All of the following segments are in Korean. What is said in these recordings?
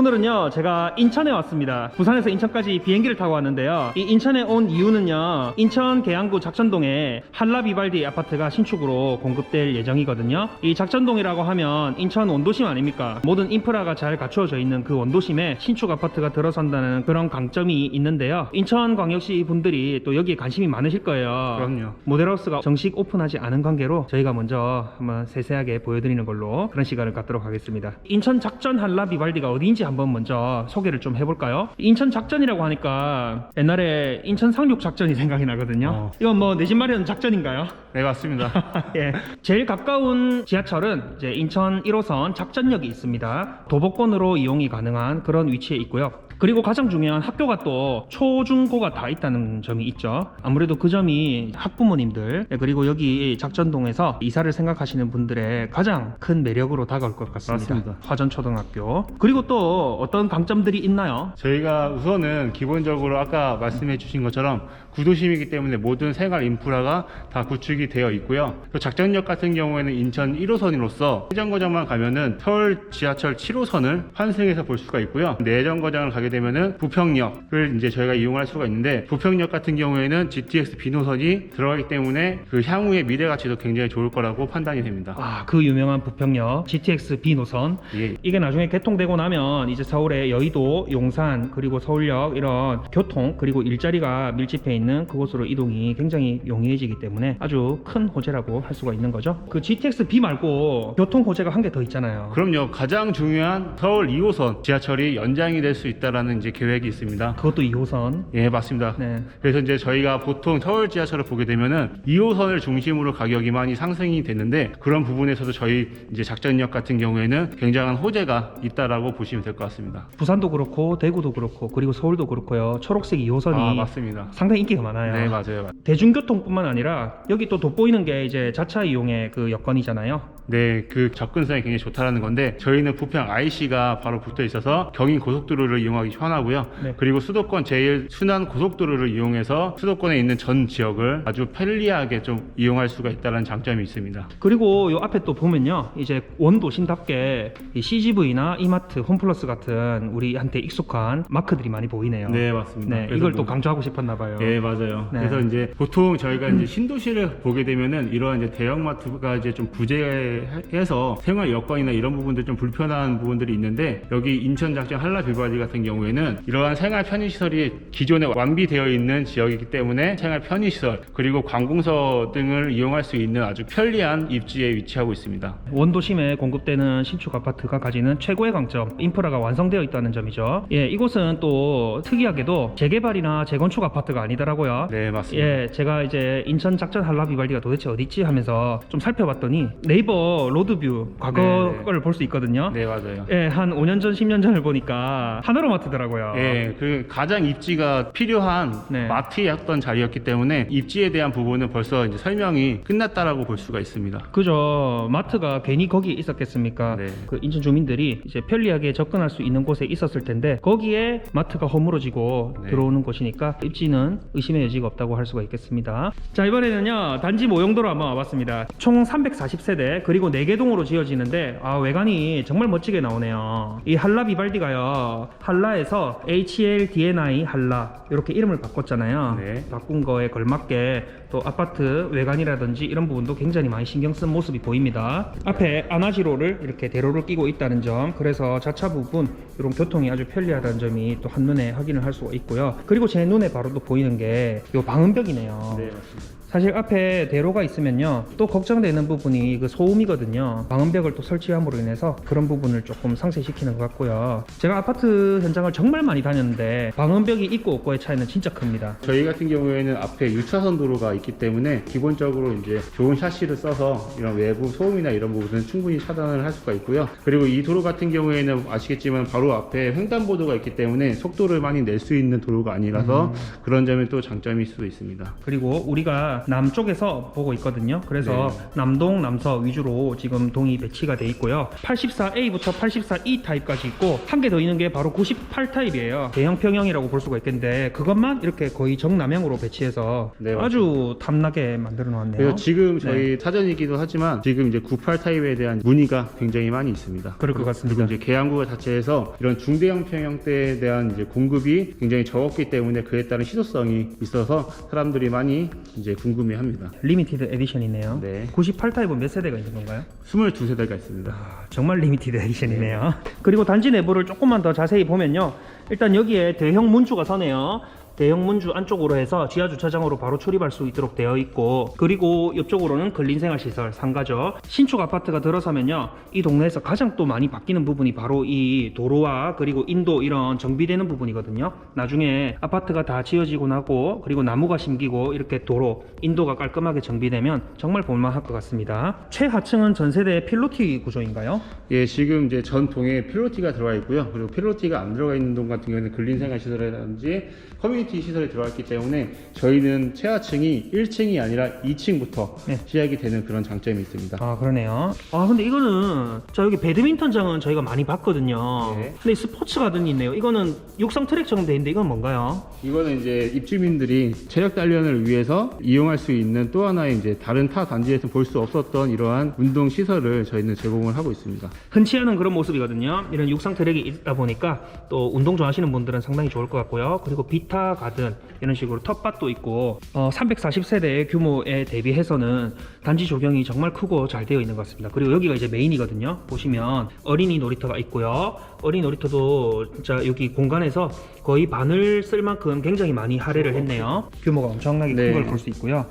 오늘은요 제가 인천에 왔습니다. 부산에서 인천까지 비행기를 타고 왔는데요. 이 인천에 온 이유는요 인천 계양구 작전동에 한라비발디 아파트가 신축으로 공급될 예정이거든요. 이 작전동이라고 하면 인천 원도심 아닙니까? 모든 인프라가 잘 갖추어져 있는 그 원도심에 신축 아파트가 들어선다는 그런 강점이 있는데요. 인천광역시 분들이 또 여기에 관심이 많으실 거예요. 그럼요. 모델하우스가 정식 오픈하지 않은 관계로 저희가 먼저 한번 세세하게 보여드리는 걸로 그런 시간을 갖도록 하겠습니다. 인천 작전 한라 비발디가 어디인지 한번 먼저 소개를 좀 해볼까요? 인천 작전이라고 하니까 옛날에 인천 상륙 작전이 생각이 나거든요. 어. 이건 뭐 내 집 마련 작전인가요? 네 맞습니다. 예. 제일 가까운 지하철은 이제 인천 1호선 작전역이 있습니다. 도보권으로 이용이 가능한 그런 위치에 있고요. 그리고 가장 중요한 학교가 또 초 중 고가 다 있다는 점이 있죠. 아무래도 그 점이 학부모님들 예, 그리고 여기 작전동에서 이사를 생각하시는 분들의 가장 큰 매력으로 다가올 것 같습니다. 맞습니다. 화전초등학교. 그리고 또 어떤 강점들이 있나요? 저희가 우선은 기본적으로 아까 말씀해 주신 것처럼 구도심이기 때문에 모든 생활 인프라가 다 구축이 되어 있고요. 또 작전역 같은 경우에는 인천 1호선으로서 회전거장만 가면은 서울 지하철 7호선을 환승해서 볼 수가 있고요. 내전거장을 가게 되면은 부평역을 이제 저희가 이용할 수가 있는데 부평역 같은 경우에는 GTX B 노선이 들어가기 때문에 그 향후의 미래 가치도 굉장히 좋을 거라고 판단이 됩니다. 아, 그 유명한 부평역 GTX B 노선 예. 이게 나중에 개통되고 나면 이제 서울의 여의도, 용산 그리고 서울역 이런 교통 그리고 일자리가 밀집해 있는 그곳으로 이동이 굉장히 용이해지기 때문에 아주 큰 호재라고 할 수가 있는 거죠. 그 GTX B 말고 교통 호재가 한 개 더 있잖아요. 그럼요. 가장 중요한 서울 2호선 지하철이 연장이 될 수 있다라는 이제 계획이 있습니다. 그것도 2호선. 예, 맞습니다. 네. 그래서 이제 저희가 보통 서울 지하철을 보게 되면은 2호선을 중심으로 가격이 많이 상승이 됐는데 그런 부분에서도 저희 이제 작전역 같은 경우에는 굉장한 호재가 있다라고 보시면 될것 같습니다. 부산도 그렇고 대구도 그렇고 그리고 서울도 그렇고요. 초록색 2호선이 아, 맞습니다. 상당히 인기가 많아요. 네, 맞아요. 대중교통뿐만 아니라 여기 또 돋보이는 게 이제 자차 이용의 그 여건이잖아요. 네, 그 접근성이 굉장히 좋다라는 건데 저희는 부평 IC가 바로 붙어 있어서 경인 고속도로를 이용하기 편하고요. 네. 그리고 수도권 제일 순환 고속도로를 이용해서 수도권에 있는 전 지역을 아주 편리하게 좀 이용할 수가 있다는 장점이 있습니다. 그리고 요 앞에 또 보면요 이제 원도심답게 이 CGV나 이마트, 홈플러스 같은 우리한테 익숙한 마크들이 많이 보이네요. 네, 맞습니다. 네, 그래서 이걸 뭐- 또 강조하고 싶었나 봐요. 예, 맞아요. 네. 그래서 이제 보통 저희가 이제 신도시를 보게 되면은 이러한 이제 대형마트가 이제 좀 부재 해서 생활 여건이나 이런 부분들 좀 불편한 부분들이 있는데 여기 인천 작전 한라 비바디 같은 경우에는 이러한 생활 편의시설이 기존에 완비되어 있는 지역이기 때문에 생활 편의시설 그리고 관공서 등을 이용할 수 있는 아주 편리한 입지에 위치하고 있습니다. 원도심에 공급되는 신축 아파트가 가지는 최고의 강점, 인프라가 완성되어 있다는 점이죠. 예, 이곳은 또 특이하게도 재개발이나 재건축 아파트가 아니더라고요. 네, 맞습니다. 예, 제가 이제 인천 작전 한라 비발디가 도대체 어디 있지 하면서 좀 살펴봤더니 네이버 로드뷰 과거 네, 네. 거를 볼 수 있거든요. 네, 맞아요. 예, 한 5년 전, 10년 전을 보니까 하나로마트더라고요. 예, 그 가장 입지가 필요한 네. 마트였던 자리였기 때문에 입지에 대한 부분은 벌써 이제 설명이 끝났다라고 볼 수가 있습니다. 그죠. 마트가 괜히 거기에 있었겠습니까? 네. 그 인천 주민들이 이제 편리하게 접근할 수 있는 곳에 있었을 텐데 거기에 마트가 허물어지고 네. 들어오는 곳이니까 입지는 의심의 여지가 없다고 할 수가 있겠습니다. 자 이번에는요 단지 모형도로 한번 와봤습니다. 총 340세대 그리고 4개 동으로 지어지는데 아 외관이 정말 멋지게 나오네요. 이 한라 비발디가요 한라에서 HLDNI 한라 이렇게 이름을 바꿨잖아요. 네. 바꾼 거에 걸맞게 또 아파트 외관이라든지 이런 부분도 굉장히 많이 신경 쓴 모습이 보입니다. 앞에 아나지로를 이렇게 대로를 끼고 있다는 점, 그래서 자차 부분 이런 교통이 아주 편리하다는 점이 또 한눈에 확인을 할 수가 있고요. 그리고 제 눈에 바로 또 보이는 게 이 방음벽이네요. 네, 맞습니다. 사실 앞에 대로가 있으면요 또 걱정되는 부분이 그 소음이거든요 방음벽을 또 설치함으로 인해서 그런 부분을 조금 상쇄시키는 것 같고요 제가 아파트 현장을 정말 많이 다녔는데 방음벽이 있고 없고의 차이는 진짜 큽니다 저희 같은 경우에는 앞에 6차선 도로가 있기 때문에 기본적으로 이제 좋은 샤시를 써서 이런 외부 소음이나 이런 부분은 충분히 차단을 할 수가 있고요. 그리고 이 도로 같은 경우에는 아시겠지만 바로 앞에 횡단보도가 있기 때문에 속도를 많이 낼 수 있는 도로가 아니라서 그런 점이 또 장점일 수도 있습니다. 그리고 우리가 남쪽에서 보고 있거든요 그래서 네. 남동 남서 위주로 지금 동이 배치가 돼 있고요. 84A부터 84E 타입까지 있고 한 개 더 있는 게 바로 98 타입이에요. 대형 평형이라고 볼 수가 있겠는데 그것만 이렇게 거의 정남형으로 배치해서 네, 아주 탐나게 만들어 놓았네요. 그래서 지금 저희 사전이기도 하지만 지금 이제 98 타입에 대한 문의가 굉장히 많이 있습니다. 그럴 것 같습니다. 그리고 이제 계양구가 자체에서 이런 중대형 평형대에 대한 이제 공급이 굉장히 적었기 때문에 그에 따른 희소성이 있어서 사람들이 많이 이제 궁 금해합니다. 리미티드 에디션이네요. 네. 98 타입은 몇 세대가 있는 건가요? 22세대가 있습니다. 아, 정말 리미티드 에디션이네요. 그리고 단지 내부를 조금만 더 자세히 보면요. 일단 여기에 대형 문주가 서네요. 대형 문주 안쪽으로 해서 지하 주차장으로 바로 출입할 수 있도록 되어 있고 그리고 옆쪽으로는 근린생활시설 상가죠 신축 아파트가 들어서면요 이 동네에서 가장 또 많이 바뀌는 부분이 바로 이 도로와 그리고 인도 이런 정비되는 부분이거든요 나중에 아파트가 다 지어지고 나고 그리고 나무가 심기고 이렇게 도로 인도가 깔끔하게 정비되면 정말 볼만할 것 같습니다 최하층은 전세대 필로티 구조인가요? 예, 지금 이제 전 동에 필로티가 들어가 있고요. 그리고 필로티가 안 들어가 있는 동 같은 경우에는 근린생활 시설이라든지 커뮤니티 시설이 들어가 있기 때문에 저희는 최하층이 1층이 아니라 2층부터 네. 시작이 되는 그런 장점이 있습니다. 아 그러네요. 아 근데 이거는 자 여기 배드민턴장은 저희가 많이 봤거든요. 네. 근데 스포츠 가든이 있네요. 이거는 육상 트랙처럼 돼 있는데 이건 뭔가요? 이거는 이제 입주민들이 체력 단련을 위해서 이용할 수 있는 또 하나의 이제 다른 타 단지에서 볼 수 없었던 이러한 운동 시설을 저희는 제공을 하고 있습니다. 흔치 않은 그런 모습이거든요. 이런 육상 트랙이 있다 보니까 또 운동 좋아하시는 분들은 상당히 좋을 것 같고요. 그리고 비타 가든 이런 식으로 텃밭도 있고 어, 340세대 규모에 대비해서는 단지 조경이 정말 크고 잘 되어 있는 것 같습니다. 그리고 여기가 이제 메인이거든요. 보시면 어린이 놀이터가 있고요. 어린이 놀이터도 진짜 여기 공간에서 거의 반을 쓸 만큼 굉장히 많이 할애를 했네요. 규모가 엄청나게 큰 네. 걸볼 수 있고요.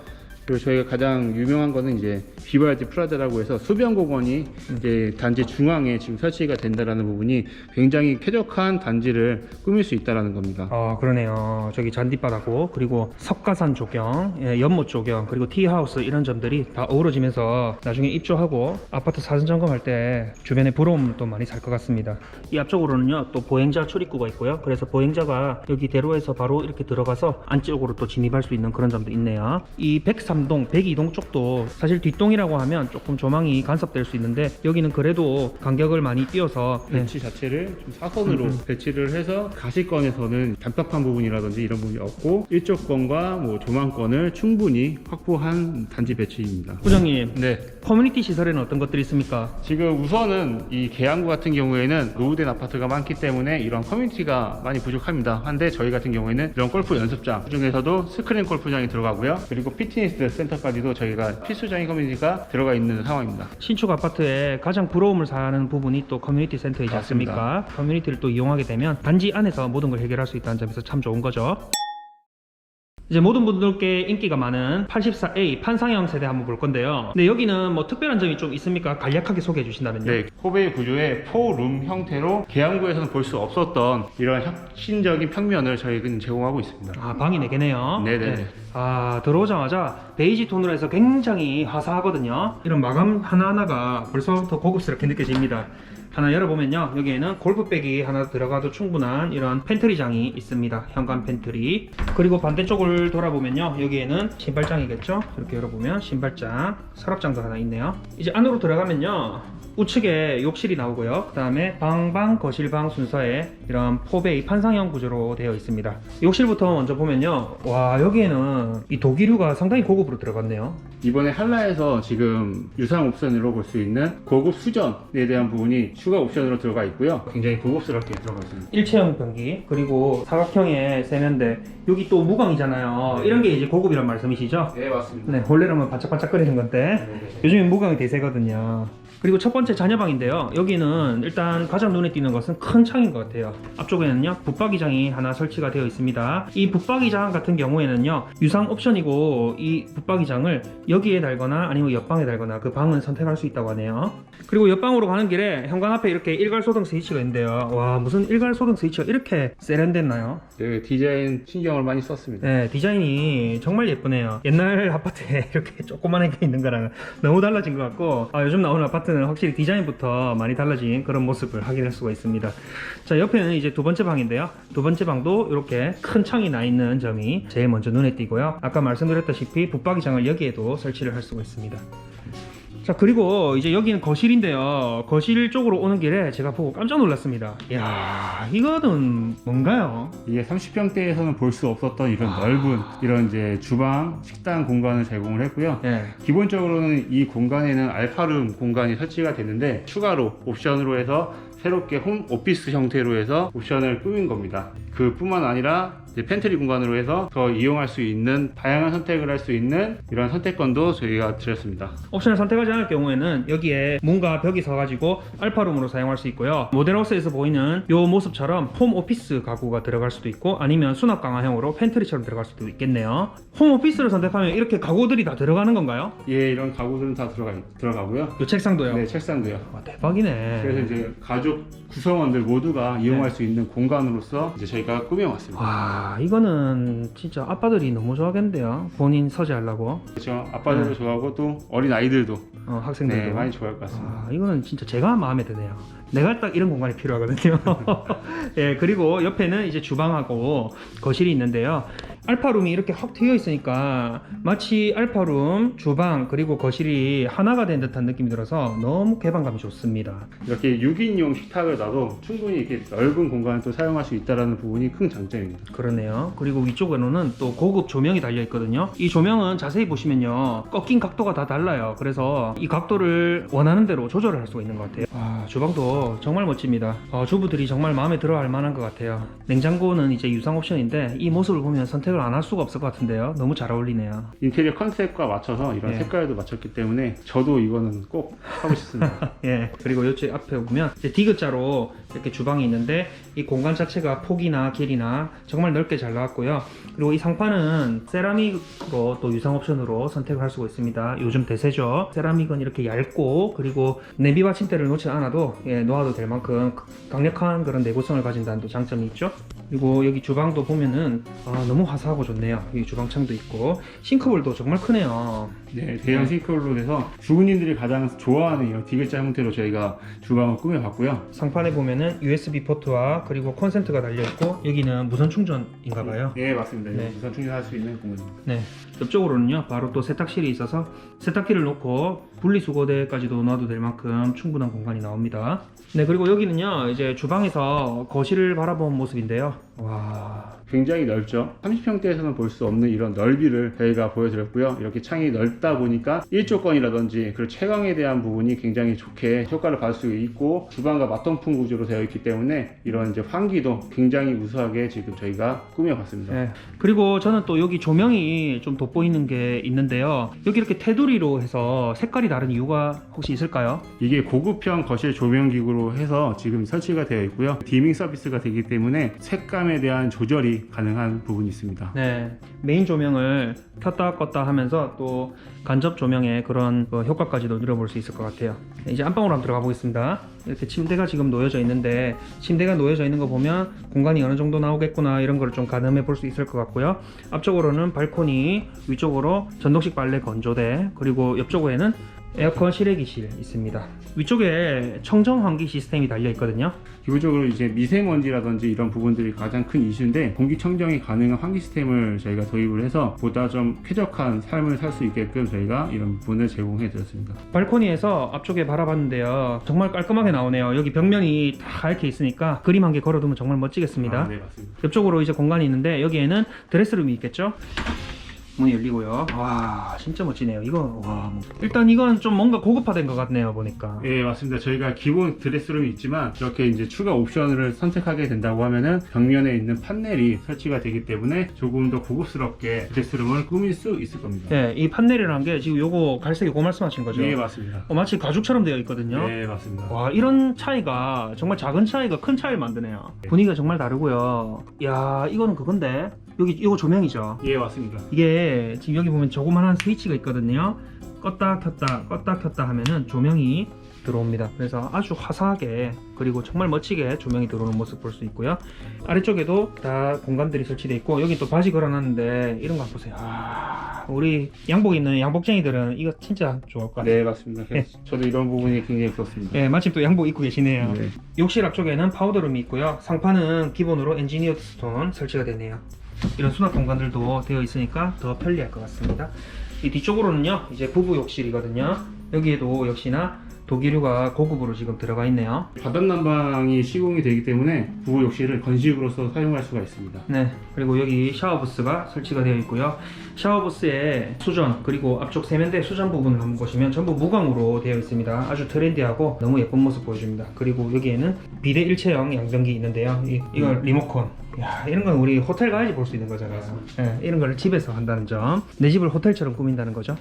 그리고 저희가 가장 유명한 거는 이제 비바야지 프라자라고 해서 수변공원이 이제 단지 중앙에 지금 설치가 된다라는 부분이 굉장히 쾌적한 단지를 꾸밀 수 있다라는 겁니다. 아 그러네요. 저기 잔디바다고 그리고 석가산 조경, 예, 연못 조경 그리고 티하우스 이런 점들이 다 어우러지면서 나중에 입주하고 아파트 사전 점검할 때 주변에 부러움도 많이 살 것 같습니다. 이 앞쪽으로는요 또 보행자 출입구가 있고요. 그래서 보행자가 여기 대로에서 바로 이렇게 들어가서 안쪽으로 또 진입할 수 있는 그런 점도 있네요. 이 103동, 102동 쪽도 사실 뒷동이라고 하면 조금 조망이 간섭될 수 있는데 여기는 그래도 간격을 많이 띄어서 네, 배치 자체를 좀 사선으로 배치를 해서 가시권에서는 답답한 부분이라든지 이런 부분이 없고 일조권과 뭐 조망권을 충분히 확보한 단지 배치입니다. 부장님 네. 커뮤니티 시설에는 어떤 것들이 있습니까? 지금 우선은 이 계양구 같은 경우에는 노후된 아파트가 많기 때문에 이런 커뮤니티가 많이 부족합니다. 한데 저희 같은 경우에는 이런 골프 연습장 그 중에서도 스크린 골프장이 들어가고요. 그리고 피트니스 센터까지도 저희가 필수적인 커뮤니티가 들어가 있는 상황입니다. 신축 아파트에 가장 부러움을 사는 부분이 또 커뮤니티 센터이지 맞습니다. 않습니까? 커뮤니티를 또 이용하게 되면 단지 안에서 모든 걸 해결할 수 있다는 점에서 참 좋은 거죠. 이제 모든 분들께 인기가 많은 84A 판상형 세대 한번 볼 건데요. 근데 여기는 뭐 특별한 점이 좀 있습니까? 간략하게 소개해 주신다면요. 네, 코베이 구조의 포룸 형태로 계양구에서는 볼 수 없었던 이런 혁신적인 평면을 저희는 제공하고 있습니다. 아, 방이 4개네요. 네네. 아, 들어오자마자 베이지 톤으로 해서 굉장히 화사하거든요. 이런 마감 하나하나가 벌써부터 고급스럽게 느껴집니다. 하나 열어보면요. 여기에는 골프백이 하나 들어가도 충분한 이런 팬트리장이 있습니다. 현관 팬트리. 그리고 반대쪽을 돌아보면요. 여기에는 신발장이겠죠? 이렇게 열어보면 신발장, 서랍장도 하나 있네요. 이제 안으로 들어가면요. 우측에 욕실이 나오고요. 그 다음에 방방 거실방 순서에 이런 포베이 판상형 구조로 되어 있습니다. 욕실부터 먼저 보면요. 와 여기에는 이 독일유가 상당히 고급으로 들어갔네요. 이번에 한라에서 지금 유상 옵션으로 볼 수 있는 고급 수전에 대한 부분이 추가 옵션으로 들어가 있고요. 굉장히 고급스럽게 들어가 있습니다. 일체형 변기 그리고 사각형의 세면대 여기 또 무광이잖아요. 이런 게 이제 고급이란 말씀이시죠? 네, 맞습니다. 네, 원래는 반짝반짝거리는 건데 요즘엔 무광이 대세거든요. 그리고 첫 번째 자녀방인데요. 여기는 일단 가장 눈에 띄는 것은 큰 창인 것 같아요. 앞쪽에는요, 붙박이장이 하나 설치가 되어 있습니다. 이 붙박이장 같은 경우에는요, 유상 옵션이고 이 붙박이장을 여기에 달거나 아니면 옆방에 달거나 그 방은 선택할 수 있다고 하네요. 그리고 옆방으로 가는 길에 현관 앞에 이렇게 일괄소등 스위치가 있는데요. 와, 무슨 일괄소등 스위치가 이렇게 세련됐나요? 네, 디자인 신경을 많이 썼습니다. 네, 디자인이 정말 예쁘네요. 옛날 아파트에 이렇게 조그만하게 있는 거랑 너무 달라진 것 같고, 아, 요즘 나오는 아파트 는 확실히 디자인부터 많이 달라진 그런 모습을 확인할 수가 있습니다. 자, 옆에는 이제 두 번째 방인데요. 두 번째 방도 이렇게 큰 창이 나 있는 점이 제일 먼저 눈에 띄고요. 아까 말씀드렸다시피 붙박이장을 여기에도 설치를 할 수가 있습니다. 자 그리고 이제 여기는 거실인데요. 거실 쪽으로 오는 길에 제가 보고 깜짝 놀랐습니다. 이야 이거는 뭔가요? 이게 30평대에서는 볼 수 없었던 이런 넓은 이런 이제 주방, 식당 공간을 제공을 했고요. 예. 기본적으로는 이 공간에는 알파룸 공간이 설치가 되는데 추가로 옵션으로 해서 새롭게 홈 오피스 형태로 해서 옵션을 꾸민 겁니다. 그뿐만 아니라 팬트리 공간으로 해서 더 이용할 수 있는 다양한 선택을 할 수 있는 이런 선택권도 저희가 드렸습니다. 옵션을 선택하지 않을 경우에는 여기에 문과 벽이 서가지고 알파룸으로 사용할 수 있고요. 모델하우스에서 보이는 이 모습처럼 홈 오피스 가구가 들어갈 수도 있고 아니면 수납 강화형으로 팬트리처럼 들어갈 수도 있겠네요. 홈 오피스를 선택하면 이렇게 가구들이 다 들어가는 건가요? 예, 이런 가구들은 다 들어가 들어가고요. 이 책상도요. 네, 책상도요. 와 대박이네. 그래서 이제 가족 구성원들 모두가 이용할 수 있는 공간으로서 이제 저희가 꾸며왔습니다. 와 이거는 진짜 아빠들이 너무 좋아하겠는데요. 본인 서재하려고 그렇죠. 아빠들도 네. 좋아하고 또 어린 아이들도 어, 학생들도. 네, 많이 좋아할 것 같습니다. 아, 이거는 진짜 제가 마음에 드네요. 내가 딱 이런 공간이 필요하거든요. 예, 그리고 옆에는 이제 주방하고 거실이 있는데요. 알파룸이 이렇게 확 트여 있으니까 마치 알파룸, 주방, 그리고 거실이 하나가 된 듯한 느낌이 들어서 너무 개방감이 좋습니다. 이렇게 6인용 식탁을 놔도 충분히 이렇게 넓은 공간을 또 사용할 수 있다는 부분이 큰 장점입니다. 그러네요. 그리고 위쪽으로는 또 고급 조명이 달려 있거든요. 이 조명은 자세히 보시면요. 꺾인 각도가 다 달라요. 그래서 이 각도를 원하는 대로 조절을 할 수가 있는 것 같아요. 아, 주방도 정말 멋집니다. 어, 주부들이 정말 마음에 들어 할 만한 것 같아요. 냉장고는 이제 유상 옵션인데 이 모습을 보면 선택을 안 할 수가 없을 것 같은데요. 너무 잘 어울리네요. 인테리어 컨셉과 맞춰서 이런 네. 색깔도 맞췄기 때문에 저도 이거는 꼭 하고 싶습니다. 예. 그리고 이쪽 앞에 보면 이제 디귿자로 이렇게 주방이 있는데 이 공간 자체가 폭이나 길이나 정말 넓게 잘 나왔고요. 그리고 이 상판은 세라믹으로 또 유상 옵션으로 선택을 할 수가 있습니다. 요즘 대세죠. 세라믹은 이렇게 얇고 그리고 내비 받침대를 놓지 않아도 예, 놓아도 될 만큼 강력한 그런 내구성을 가진다는 또 장점이 있죠. 그리고 여기 주방도 보면은 아, 너무 화 사하고 좋네요. 여기 주방창도 있고 싱크볼도 정말 크네요. 네, 대형 싱크홀로 돼서 주부님들이 가장 좋아하는 이런 디귿자 형태로 저희가 주방을 꾸며봤고요. 상판에 보면은 USB 포트와 그리고 콘센트가 달려 있고 여기는 무선 충전인가 봐요. 네, 맞습니다. 네. 무선 충전할 수 있는 공간입니다. 네. 옆쪽으로는요. 바로 또 세탁실이 있어서 세탁기를 놓고 분리수거대까지도 놔도 될 만큼 충분한 공간이 나옵니다. 네, 그리고 여기는요. 이제 주방에서 거실을 바라본 모습인데요. 와. 굉장히 넓죠. 30평대에서는 볼 수 없는 이런 넓이를 저희가 보여드렸고요. 이렇게 창이 넓다 보니까 일조권이라든지 그리고 채광에 대한 부분이 굉장히 좋게 효과를 받을 수 있고 주방과 맞통풍 구조로 되어 있기 때문에 이런 이제 환기도 굉장히 우수하게 지금 저희가 꾸며봤습니다. 네. 그리고 저는 또 여기 조명이 좀 돋보이는 게 있는데요. 여기 이렇게 테두리로 해서 색깔이 다른 이유가 혹시 있을까요? 이게 고급형 거실 조명 기구로 해서 지금 설치가 되어 있고요. 디밍 서비스가 되기 때문에 색감에 대한 조절이 가능한 부분이 있습니다. 네, 메인 조명을 켰다 껐다 하면서 또 간접 조명의 그런 그 효과까지도 누려볼 수 있을 것 같아요. 네, 이제 안방으로 한번 들어가 보겠습니다. 이렇게 침대가 지금 놓여져 있는데 침대가 놓여져 있는 거 보면 공간이 어느 정도 나오겠구나 이런 걸좀 가늠해 볼 수 있을 것 같고요. 앞쪽으로는 발코니, 위쪽으로 전동식 빨래 건조대, 그리고 옆쪽에는 에어컨 실외기실 있습니다. 위쪽에 청정 환기 시스템이 달려 있거든요. 기본적으로 이제 미세먼지라든지 이런 부분들이 가장 큰 이슈인데 공기 청정이 가능한 환기 시스템을 저희가 도입을 해서 보다 좀 쾌적한 삶을 살 수 있게끔 저희가 이런 부분을 제공해 드렸습니다. 발코니에서 앞쪽에 바라봤는데요. 정말 깔끔하게 나오네요. 여기 벽면이 다 이렇게 있으니까 그림 한 개 걸어두면 정말 멋지겠습니다. 아, 네, 맞습니다. 옆쪽으로 이제 공간이 있는데 여기에는 드레스룸이 있겠죠? 문이 열리고요. 와 진짜 멋지네요. 이거 와 뭐. 일단 이건 좀 뭔가 고급화된 것 같네요 보니까. 예, 맞습니다. 저희가 기본 드레스룸이 있지만 이렇게 이제 추가 옵션을 선택하게 된다고 하면은 벽면에 있는 판넬이 설치가 되기 때문에 조금 더 고급스럽게 드레스룸을 꾸밀 수 있을 겁니다. 네, 이 판넬이라는 게 지금 요거 갈색 요거 말씀하신 거죠? 네, 맞습니다. 어, 마치 가죽처럼 되어 있거든요. 네, 맞습니다. 와 이런 차이가 정말 작은 차이가 큰 차이를 만드네요. 분위기가 정말 다르고요. 야 이거는 그건데 여기 이거 조명이죠. 예, 맞습니다. 이게 지금 여기 보면 조그만한 스위치가 있거든요. 껐다 켰다 껐다 켰다 하면은 조명이 들어옵니다. 그래서 아주 화사하게 그리고 정말 멋지게 조명이 들어오는 모습 볼 수 있고요. 아래쪽에도 다 공간들이 설치되어 있고 여기 또 바지 걸어놨는데 이런 거 한번 보세요. 아, 우리 양복 입는 양복쟁이들은 이거 진짜 좋을 것 같아요. 네, 맞습니다. 그래서 저도 이런 부분이 굉장히 부럽습니다. 예, 마침 또 양복 입고 계시네요. 네. 욕실 앞쪽에는 파우더룸이 있고요. 상판은 기본으로 엔지니어드 스톤 설치가 되네요. 이런 수납 공간들도 되어 있으니까 더 편리할 것 같습니다. 이 뒤쪽으로는요 이제 부부 욕실이거든요. 여기에도 역시나 독일유가 고급으로 지금 들어가 있네요. 바닥 난방이 시공이 되기 때문에 부부 욕실을 건식으로서 사용할 수가 있습니다. 네, 그리고 여기 샤워 부스가 설치가 되어 있고요. 샤워 부스에 수전 그리고 앞쪽 세면대 수전 부분을 한번 보시면 전부 무광으로 되어 있습니다. 아주 트렌디하고 너무 예쁜 모습 보여줍니다. 그리고 여기에는 비대 일체형 양변기 있는데요. 이, 이걸 리모컨. 야, 이런 건 우리 호텔 가야지 볼 수 있는 거잖아요. 네, 이런 걸 집에서 한다는 점. 내 집을 호텔처럼 꾸민다는 거죠.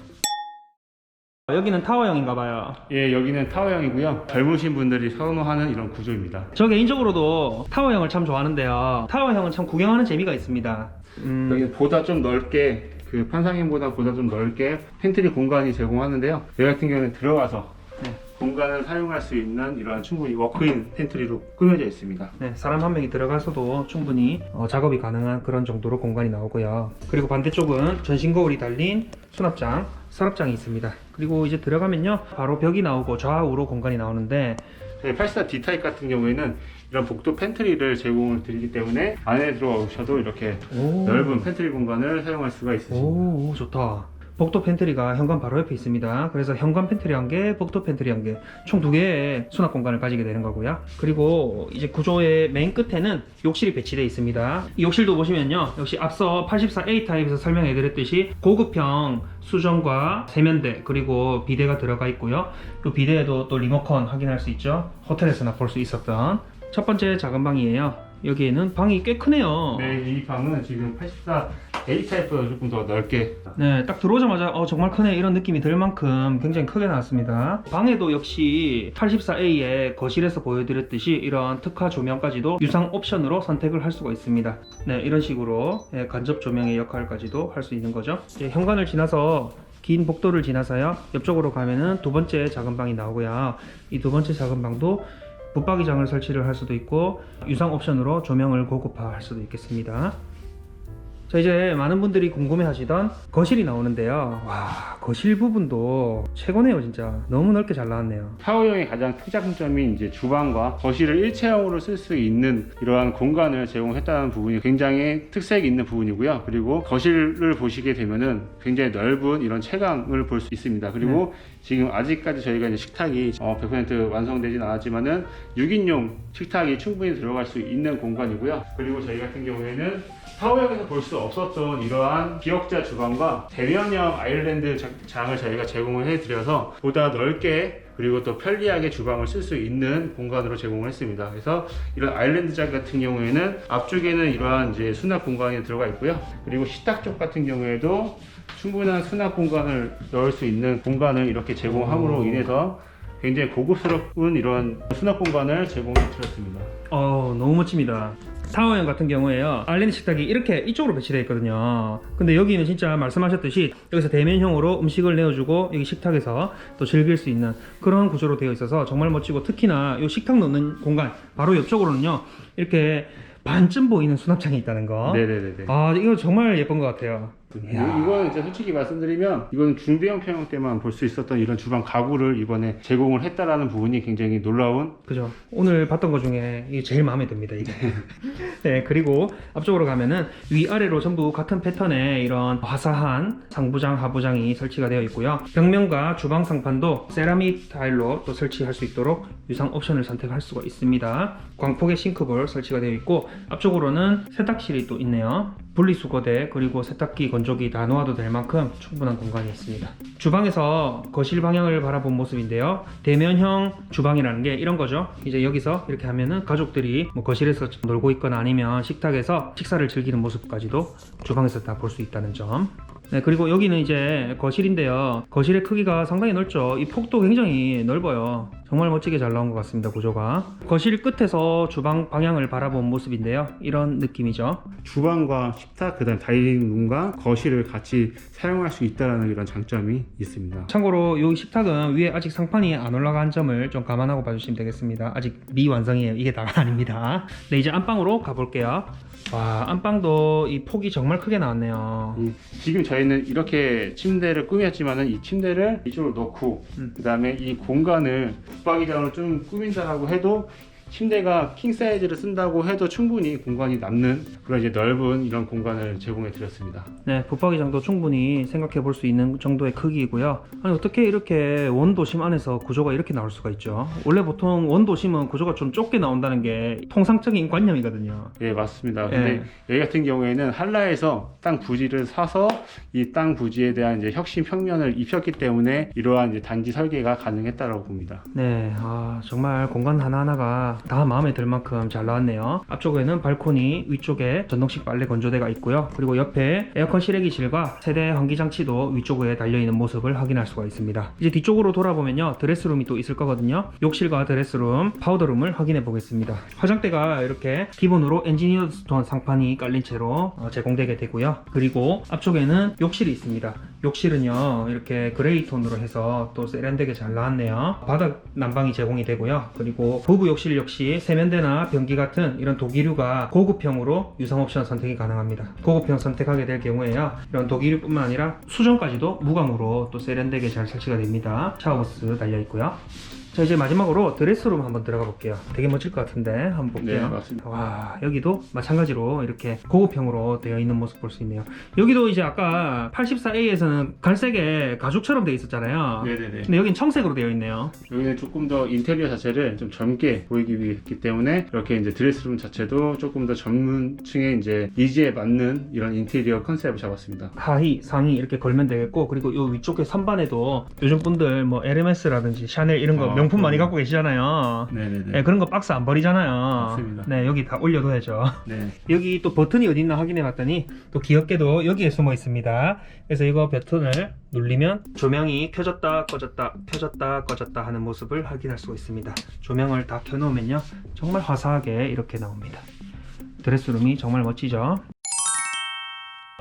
여기는 타워형인가 봐요. 예, 여기는 타워형이고요. 젊으신 분들이 선호하는 이런 구조입니다. 저 개인적으로도 타워형을 참 좋아하는데요. 타워형은 참 구경하는 재미가 있습니다. 음, 여기 보다 좀 넓게 그 판상인보다 보다 좀 넓게 팬트리 공간이 제공하는데요. 여기 같은 경우는 들어가서 네. 공간을 사용할 수 있는 이러한 충분히 워크인 팬트리로 꾸며져 있습니다. 네, 사람 한 명이 들어가서도 충분히 어, 작업이 가능한 그런 정도로 공간이 나오고요. 그리고 반대쪽은 전신 거울이 달린 수납장, 서랍장이 있습니다. 그리고 이제 들어가면요, 바로 벽이 나오고 좌우로 공간이 나오는데 저희 84 D 타입 같은 경우에는 이런 복도 팬트리를 제공을 드리기 때문에 안에 들어오셔도 이렇게 오, 넓은 팬트리 공간을 사용할 수가 있으십니다. 오, 오, 좋다. 복도 팬트리가 현관 바로 옆에 있습니다. 그래서 현관 팬트리 한 개, 복도 팬트리 한 개, 총 두 개의 수납 공간을 가지게 되는 거고요. 그리고 이제 구조의 맨 끝에는 욕실이 배치되어 있습니다. 이 욕실도 보시면요. 역시 앞서 84A 타입에서 설명해 드렸듯이 고급형 수전과 세면대 그리고 비데가 들어가 있고요. 이 비데에도 또 리모컨 확인할 수 있죠. 호텔에서나 볼 수 있었던 첫 번째 작은 방이에요. 여기에는 방이 꽤 크네요. 네, 이 방은 지금 84 A 타입보다 조금 더 넓게 네, 딱 들어오자마자 어 정말 크네 이런 느낌이 들 만큼 굉장히 크게 나왔습니다. 방에도 역시 84A의 거실에서 보여드렸듯이 이런 특화 조명까지도 유상 옵션으로 선택을 할 수가 있습니다. 네, 이런 식으로 예, 간접 조명의 역할까지도 할 수 있는 거죠. 이제 현관을 지나서 긴 복도를 지나서요 옆쪽으로 가면은 두 번째 작은 방이 나오고요. 이 두 번째 작은 방도 붙박이장을 설치를 할 수도 있고 유상 옵션으로 조명을 고급화할 수도 있겠습니다. 자 이제 많은 분들이 궁금해 하시던 거실이 나오는데요. 와 거실 부분도 최고네요 진짜 너무 넓게 잘 나왔네요. 타워형의 가장 특장점이 이제 주방과 거실을 일체형으로 쓸 수 있는 이러한 공간을 제공했다는 부분이 굉장히 특색이 있는 부분이고요. 그리고 거실을 보시게 되면은 굉장히 넓은 이런 채광을 볼 수 있습니다. 그리고 지금 아직까지 저희가 이제 식탁이 어, 100% 완성되진 않았지만은 6인용 식탁이 충분히 들어갈 수 있는 공간이고요. 그리고 저희 같은 경우에는 타워형에서 볼 수 없었던 이러한 기역자 주방과 대면형 아일랜드 자- 장을 저희가 제공을 해드려서 보다 넓게 그리고 또 편리하게 주방을 쓸 수 있는 공간으로 제공을 했습니다. 그래서 이런 아일랜드 장 같은 경우에는 앞쪽에는 이러한 이제 수납 공간이 들어가 있고요. 그리고 식탁 쪽 같은 경우에도 충분한 수납 공간을 넣을 수 있는 공간을 이렇게 제공함으로 오. 인해서 굉장히 고급스러운 이런 수납 공간을 제공해 드렸습니다. 어 너무 멋집니다. 타워형 같은 경우에요. 아일랜드 식탁이 이렇게 이쪽으로 배치되어 있거든요. 근데 여기는 진짜 말씀하셨듯이 여기서 대면형으로 음식을 내어주고 여기 식탁에서 또 즐길 수 있는 그런 구조로 되어 있어서 정말 멋지고 특히나 이 식탁 넣는 공간 바로 옆쪽으로는요 이렇게 반쯤 보이는 수납장이 있다는 거. 네네네네. 아 이거 정말 예쁜 것 같아요. 이- 이거는 진짜 솔직히 말씀드리면 이거는 중대형 평형 때만 볼 수 있었던 이런 주방 가구를 이번에 제공을 했다라는 부분이 굉장히 놀라운 그죠. 오늘 봤던 것 중에 이게 제일 마음에 듭니다, 이게. 네, 그리고 앞쪽으로 가면은 위아래로 전부 같은 패턴의 이런 화사한 상부장, 하부장이 설치가 되어 있고요. 벽면과 주방 상판도 세라믹 타일로 또 설치할 수 있도록 유상 옵션을 선택할 수가 있습니다. 광폭의 싱크볼 설치가 되어 있고 앞쪽으로는 세탁실이 또 있네요. 분리수거대 그리고 세탁기 건조기 다 놓아도 될 만큼 충분한 공간이 있습니다. 주방에서 거실 방향을 바라본 모습인데요. 대면형 주방이라는 게 이런 거죠. 이제 여기서 이렇게 하면은 가족들이 뭐 거실에서 놀고 있거나 아니면 식탁에서 식사를 즐기는 모습까지도 주방에서 다 볼 수 있다는 점. 네, 그리고 여기는 이제 거실인데요. 거실의 크기가 상당히 넓죠. 이 폭도 굉장히 넓어요. 정말 멋지게 잘 나온 것 같습니다, 구조가. 거실 끝에서 주방 방향을 바라본 모습인데요. 이런 느낌이죠. 주방과 식탁 그다음 다이닝룸과 거실을 같이 사용할 수 있다라는 이런 장점이 있습니다. 참고로 이 식탁은 위에 아직 상판이 안 올라간 점을 좀 감안하고 봐주시면 되겠습니다. 아직 미완성이에요. 이게 다가 아닙니다. 네, 이제 안방으로 가볼게요. 와, 안방도 이 폭이 정말 크게 나왔네요. 음, 지금 저희는 이렇게 침대를 꾸몄지만은 이 침대를 이쪽으로 놓고 음. 그 다음에 이 공간을 붙박이장으로 좀 꾸민다라고 해도 침대가 킹 사이즈를 쓴다고 해도 충분히 공간이 남는 그런 이제 넓은 이런 공간을 제공해 드렸습니다. 네, 붙박이 장도 충분히 생각해 볼 수 있는 정도의 크기이고요. 아니 어떻게 이렇게 원도심 안에서 구조가 이렇게 나올 수가 있죠? 원래 보통 원도심은 구조가 좀 좁게 나온다는 게 통상적인 관념이거든요. 예, 맞습니다. 예. 근데 여기 같은 경우에는 한라에서 땅 부지를 사서 이 땅 부지에 대한 이제 혁신 평면을 입혔기 때문에 이러한 이제 단지 설계가 가능했다라고 봅니다. 네, 아, 정말 공간 하나하나가 다 마음에 들 만큼 잘 나왔네요. 앞쪽에는 발코니, 위쪽에 전동식 빨래 건조대가 있고요. 그리고 옆에 에어컨 실외기실과 세대 환기 장치도 위쪽에 달려있는 모습을 확인할 수가 있습니다. 이제 뒤쪽으로 돌아보면요. 드레스룸이 또 있을 거거든요. 욕실과 드레스룸, 파우더룸을 확인해 보겠습니다. 화장대가 이렇게 기본으로 엔지니어 스톤 상판이 깔린 채로 어, 제공되게 되고요. 그리고 앞쪽에는 욕실이 있습니다. 욕실은요 이렇게 그레이 톤으로 해서 또 세련되게 잘 나왔네요 바닥 난방이 제공이 되고요 그리고 부부 욕실 역시 세면대나 변기 같은 이런 도기류가 고급형으로 유상 옵션 선택이 가능합니다. 고급형 선택하게 될 경우에요. 이런 도기류뿐만 아니라 수전까지도 무광으로 또 세련되게 잘 설치가 됩니다. 샤워부스 달려 있고요 자 이제 마지막으로 드레스룸 한번 들어가 볼게요 되게 멋질 것 같은데 한번 볼게요 네, 맞습니다. 와 여기도 마찬가지로 이렇게 고급형으로 되어 있는 모습 볼 수 있네요 여기도 이제 아까 84A에서는 갈색에 가죽처럼 되어 있었잖아요 네네네. 근데 여긴 청색으로 되어 있네요 여기는 조금 더 인테리어 자체를 좀 젊게 보이기 위해 했기 때문에 이렇게 이제 드레스룸 자체도 조금 더 전문층의 이제 니즈에 맞는 이런 인테리어 컨셉을 잡았습니다. 하의, 상의 이렇게 걸면 되겠고 그리고 요 위쪽에 선반에도 요즘 분들 뭐 에르메스라든지 샤넬 이런 거 아, 명품 많이 그럼요. 갖고 계시잖아요 네네네. 네, 그런 거 박스 안 버리잖아요 맞습니다. 네 여기 다 올려둬야죠 네. 여기 또 버튼이 어디 있나 확인해 봤더니 또 귀엽게도 여기에 숨어 있습니다. 그래서 이거 버튼을 누르면 조명이 켜졌다 꺼졌다 켜졌다 꺼졌다 하는 모습을 확인할 수가 있습니다. 조명을 다 켜놓으면요 정말 화사하게 이렇게 나옵니다. 드레스룸이 정말 멋지죠.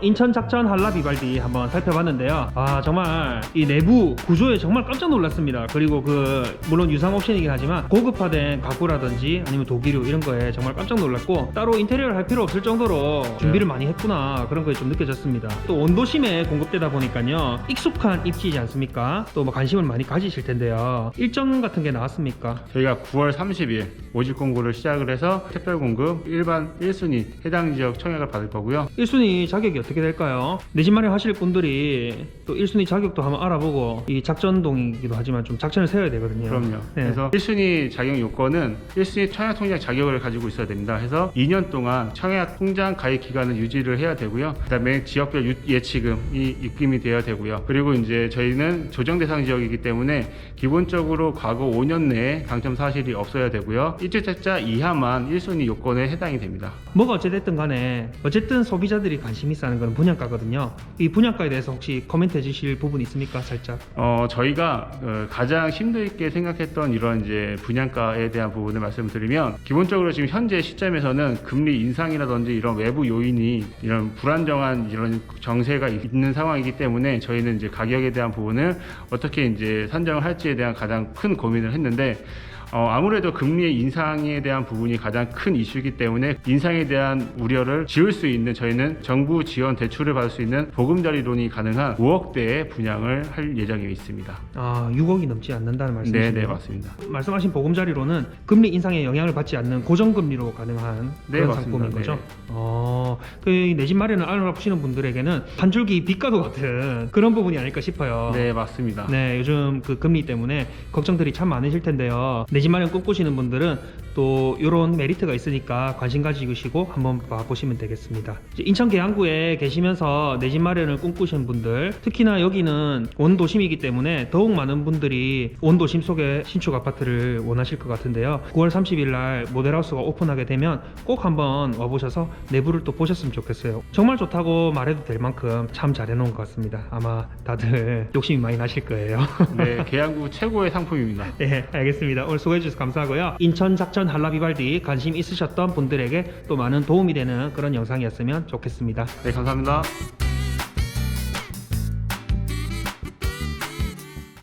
인천 작전 한라 비발디 한번 살펴봤는데요. 아 정말 이 내부 구조에 정말 깜짝 놀랐습니다. 그리고 그 물론 유상 옵션이긴 하지만 고급화된 가구라든지 아니면 도기류 이런 거에 정말 깜짝 놀랐고 따로 인테리어를 할 필요 없을 정도로 준비를 많이 했구나 그런 거에 좀 느껴졌습니다. 또 온도심에 공급되다 보니까요 익숙한 입지이지 않습니까? 또 뭐 관심을 많이 가지실 텐데요. 일정 같은 게 나왔습니까? 저희가 9월 30일 모집 공고를 시작을 해서 특별 공급 일반 1순위 해당 지역 청약을 받을 거고요. 1순위 자격이 어떻게 될까요? 내집 마련 하실 분들이 또 1순위 자격도 한번 알아보고 이 작전동이기도 하지만 좀 작전을 세워야 되거든요. 그럼요. 네. 그래서 1순위 자격 요건은 1순위 청약 통장 자격을 가지고 있어야 됩니다. 해서 2년 동안 청약 통장 가입 기간을 유지를 해야 되고요. 그다음에 지역별 유- 예치금이 입금이 돼야 되고요. 그리고 이제 저희는 조정 대상 지역이기 때문에 기본적으로 과거 5년 내에 당첨 사실이 없어야 되고요. 일주택자 이하만 1순위 요건에 해당이 됩니다. 뭐가 어찌됐든 간에 어쨌든 소비자들이 관심 있어 하는 건 분양가거든요. 이 분양가에 대해서 혹시 코멘트 해주실 부분 있습니까? 살짝. 어, 저희가 어, 가장 심도 있게 생각했던 이런 이제 분양가에 대한 부분을 말씀드리면 기본적으로 지금 현재 시점에서는 금리 인상이라든지 이런 외부 요인이 이런 불안정한 이런 정세가 있는 상황이기 때문에 저희는 이제 가격에 대한 부분을 어떻게 이제 산정을 할지에 대한 가장 큰 고민을 했는데 어, 아무래도 금리의 인상에 대한 부분이 가장 큰 이슈이기 때문에 인상에 대한 우려를 지울 수 있는 저희는 정부 지원 대출을 받을 수 있는 보금자리론이 가능한 5억대의 분양을 할 예정에 있습니다. 아 6억이 넘지 않는다는 네, 말씀이시네요. 네, 맞습니다. 말씀하신 보금자리로는 금리 인상에 영향을 받지 않는 고정금리로 가능한 네, 그런 맞습니다. 상품인 거죠. 네. 어, 그내 집 마련을 알아보시는 분들에게는 한 줄기 빛과도 같은 그런 부분이 아닐까 싶어요. 네, 맞습니다. 네, 요즘 그 금리 때문에 걱정들이 참 많으실 텐데요. 내 집 마련 꿈꾸시는 분들은 또 이런 메리트가 있으니까 관심 가지시고 한번 봐보시면 되겠습니다. 인천 계양구에 계시면서 내 집 마련을 꿈꾸시는 분들, 특히나 여기는 원도심이기 때문에 더욱 많은 분들이 원도심 속의 신축 아파트를 원하실 것 같은데요. 9월 30일 날 모델하우스가 오픈하게 되면 꼭 한번 와보셔서 내부를 또 보셨으면 좋겠어요. 정말 좋다고 말해도 될 만큼 참 잘해놓은 것 같습니다. 아마 다들 욕심이 많이 나실 거예요. 네, 계양구 최고의 상품입니다. 네, 알겠습니다. 오늘 수 고해주셔서 감사하고요. 인천 작전 한라비발디 관심 있으셨던 분들에게 또 많은 도움이 되는 그런 영상이었으면 좋겠습니다. 네, 감사합니다.